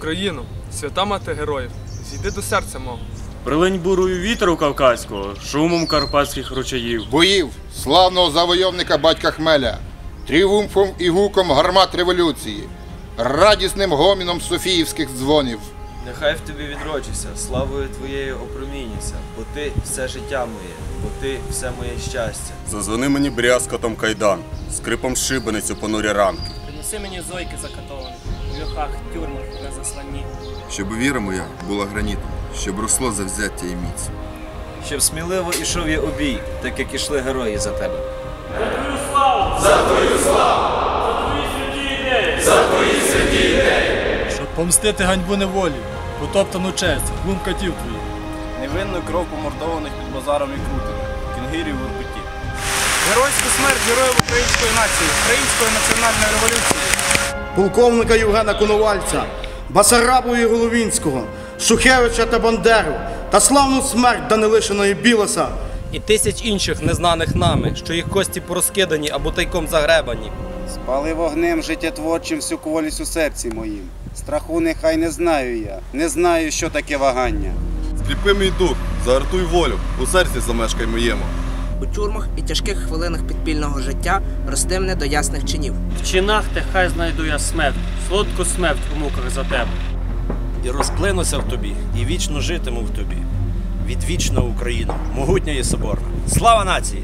Україну, свята мати героїв, зійди до серця мого. Прилинь бурою вітру кавказького, шумом карпатських ручаїв. боїв славного завойовника батька Хмеля, тріумфом і гуком гармат революції, радісним гоміном Софіївських дзвонів. Нехай в тобі відроджуся, славою твоєю опромінюся, бо ти все життя моє, бо ти все моє щастя. Зазвони мені брязкотом кайдан, скрипом шибеницю понурі ранки. Принеси мені зойки закатовані, у льохах тюрмах засланні. щоб віра моя була гранітом, щоб росло завзяття і міць. Щоб сміливо ішов я у бій, так як ішли герої за тебе. За твою славу! За твої сі діє, за твої сі діє, щоб помстити ганьбу неволі, потоптану честь, глум катів твоїх. Невинну кров помордованих під базаром і крутами, кінгирів в Іркуті. Геройську смерть героїв української нації, української національної революції. полковника Євгена Коновальця, Басарабу і Головінського, Шухевича та Бандеру та славну смерть Данилишиної Білоса. і тисяч інших незнаних нами, що їх кості порозкидані або тайком загребані. Спали вогнем життєтворчим всю кволість у серці моїм. Страху нехай не знаю я, не знаю, що таке вагання. Скріпи мій дух, загартуй волю, у серці замешкай моєму. У тюрмах і тяжких хвилинах підпільного життя рости мене до ясних чинів. В чинах те хай знайду я смерть, солодку смерть у муках за тебе. І розплинуся в тобі, і вічно житиму в тобі. Відвічна Україна, могутня і соборна. Слава нації!